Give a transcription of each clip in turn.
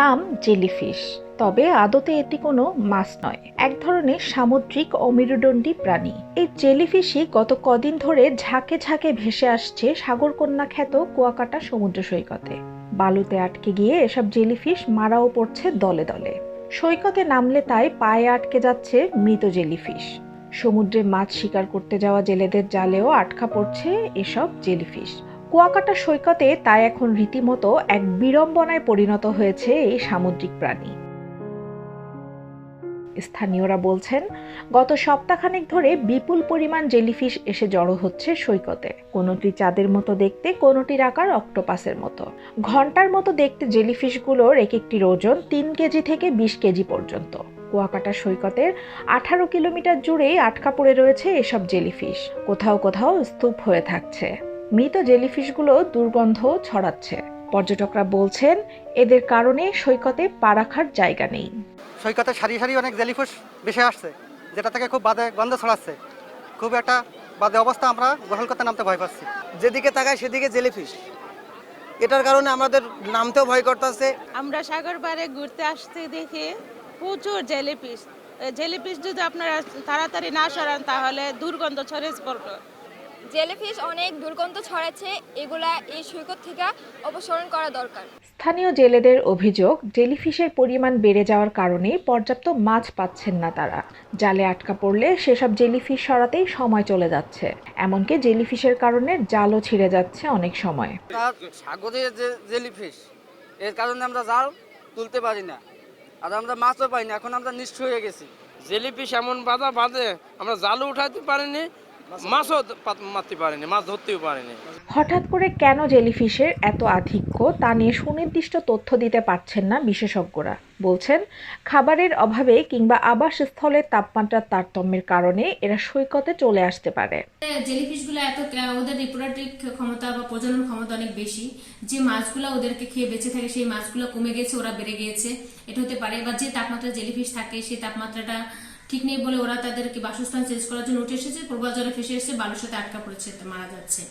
নাম জেলিফিশ, তবে আদতে এটি কোনো মাছ নয়। এক ধরনের সামুদ্রিক অমেরুদণ্ডী প্রাণী। এই জেলিফিশই গত কদিন ধরে ঝাঁকে ঝাঁকে ভেসে আসছে সাগরকন্যা খ্যাত কুয়াকাটা সমুদ্র সৈকতে। বালুতে আটকে গিয়ে এসব জেলিফিশ মারাও পড়ছে দলে দলে। সৈকতে নামলে তাই পায়ে আটকে যাচ্ছে মৃত জেলিফিশ। সমুদ্রে মাছ শিকার করতে যাওয়া জেলেদের জালেও আটকা পড়ছে এসব জেলিফিশ। কুয়াকাটা সৈকতে তাই এখন রীতিমতো এক বিড়ম্বনায় পরিণত হয়েছে এই সামুদ্রিক প্রাণী। স্থানীয়রা বলছেন, গত সপ্তাহখানেক ধরে বিপুল পরিমাণ জেলিফিশ এসে জড়ো হচ্ছে সৈকতে। কোনোটি চাঁদের মতো দেখতে, কোনোটির আকার অক্টোপাসের মতো। ঘণ্টার মতো দেখতে জেলিফিশগুলোর এক একটির ওজন তিন কেজি থেকে বিশ কেজি পর্যন্ত। কুয়াকাটা সৈকতের আঠারো কিলোমিটার জুড়েই আটকা পড়ে রয়েছে এসব জেলিফিশ। কোথাও কোথাও স্তূপ হয়ে থাকছে। মৃত জেলিফিশগুলো দুর্গন্ধ ছড়াচ্ছে। পর্যটকরা বলছেন এদের কারণে সৈকতে পা রাখার জায়গা নেই। সৈকতে সারি সারি অনেক জেলিফিশ ভেসে আসছে যেটা থেকে খুব বাদে গন্ধ ছড়াচ্ছে। খুব একটা বাদে অবস্থা আমরা গ্রহণ করতে নামতে ভয় পাচ্ছি। যেদিকে তাকায় সেদিকে জেলিফিশ। এটার কারণে আমাদের নামতেও ভয় করতেছে। আমরা সাগর পাড়ে ঘুরতে আসতে দেখে প্রচুর জেলিফিশ। জেলিফিশ যদি আপনারা তাড়াতাড়ি না সরান তাহলে দুর্গন্ধ ছড়িয়ে পড়বে। জেলিফিশ অনেক দুর্গন্ধ ছড়াচ্ছে এগুলা এই সৈকত থেকে অপসারণ করা দরকার। স্থানীয় জেলেদের অভিযোগ জেলিফিশের পরিমাণ বেড়ে যাওয়ার কারণে পর্যাপ্ত মাছ পাচ্ছেন না তারা। জালে আটকা পড়লে সেসব জেলিফিশ সরাতেই সময় চলে যাচ্ছে। এমনকি জেলিফিশের কারণে জালও ছিঁড়ে যাচ্ছে অনেক সময়। সাগরের যে জেলিফিশ এর কারণে আমরা জাল তুলতে পারি না। আর আমরা মাছও পাই না এখন আমরা নিষ্ঠ হয়ে গেছি। জেলিপিস এমন বাধা বাঁধে আমরা জালও উঠাইতে পারিনি মাছও মারতে পারিনি মাছ ধরতেও পারিনি। হঠাৎ করে কেন জেলিফিশের এত আধিক্য তা নিয়ে সুনির্দিষ্ট তথ্য দিতে পারছেন না বিশেষজ্ঞরা। বলছেন খাবারের অভাবে কিংবা আবাসস্থলের তাপমাত্রার তারতম্যের কারণে এরা সৈকতে চলে আসতে পারে। জেলিফিশগুলো এত ওদের রিপ্রোডাক্টিভ ক্ষমতা বা প্রজনন ক্ষমতা অনেক বেশি। যে মাছগুলো ওদেরকে খেয়ে বেঁচে থাকে সেই মাছগুলো কমে গেছে ওরা বেড়ে গিয়েছে। এটা হতে পারে বা যে তাপমাত্রা জেলিফিশ থাকে সেই তাপমাত্রাটা ঠিক নেই বলে ওরা তাদেরকে বাসস্থান চেঞ্জ করার জন্য উঠে এসেছে প্রবাল জলে ফেসে এসেছে বালুর সাথে আটকা পড়েছে মারা যাচ্ছে।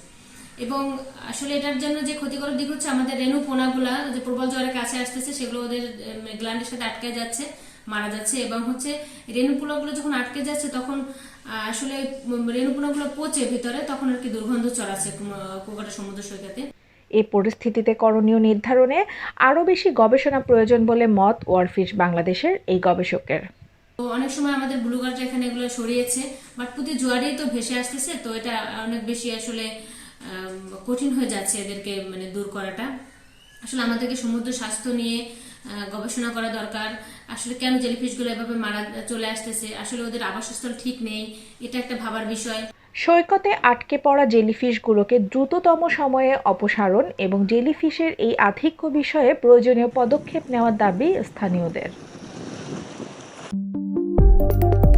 এবং আসলে এটার জন্য যে ক্ষতিকর দিক হচ্ছে, আমাদের রেণু পোনাগুলা যে প্রবল জ্বরের কাছে আসতেছে, সেগুলো ওদের গ্ল্যান্ডের সাথে আটকে যাচ্ছে, মারা যাচ্ছে। এবং হচ্ছে রেণু পোনাগুলো যখন আটকে যাচ্ছে, তখন আসলে রেণু পোনাগুলো পচে ভিতরে, তখন আর কি দুর্গন্ধ ছড়াচ্ছে, কুম- কুয়াকাটা সমুদ্র সৈকতে। এই পরিস্থিতিতে করণীয় নির্ধারণে আরও বেশি গবেষণা প্রয়োজন বলে মত ওয়ারফিশ বাংলাদেশের এই গবেষকের। তো অনেক সময় আমাদের ব্লুগারটা এখানে এগুলো সরিয়েছে বাট প্রতি জোয়ারেই তো ভেসে আসতেছে, তো এটা অনেক বেশি আসলে কঠিন হয়ে যাচ্ছে এদেরকে মানে দূর করাটা। আসলে আমাদেরকে সমুদ্র স্বাস্থ্য নিয়ে গবেষণা করা দরকার। আসলে কেন জেলিফিশগুলো এভাবে মারা চলে আসতেছে? আসলে ওদের আবাসস্থল ঠিক নেই, এটা একটা ভাবার বিষয়। সৈকতে আটকে পড়া জেলিফিশগুলোকে দ্রুততম সময়ে অপসারণ এবং জেলিফিশের এই আধিক্য বিষয়ে প্রয়োজনীয় পদক্ষেপ নেওয়ার দাবি স্থানীয়দের। you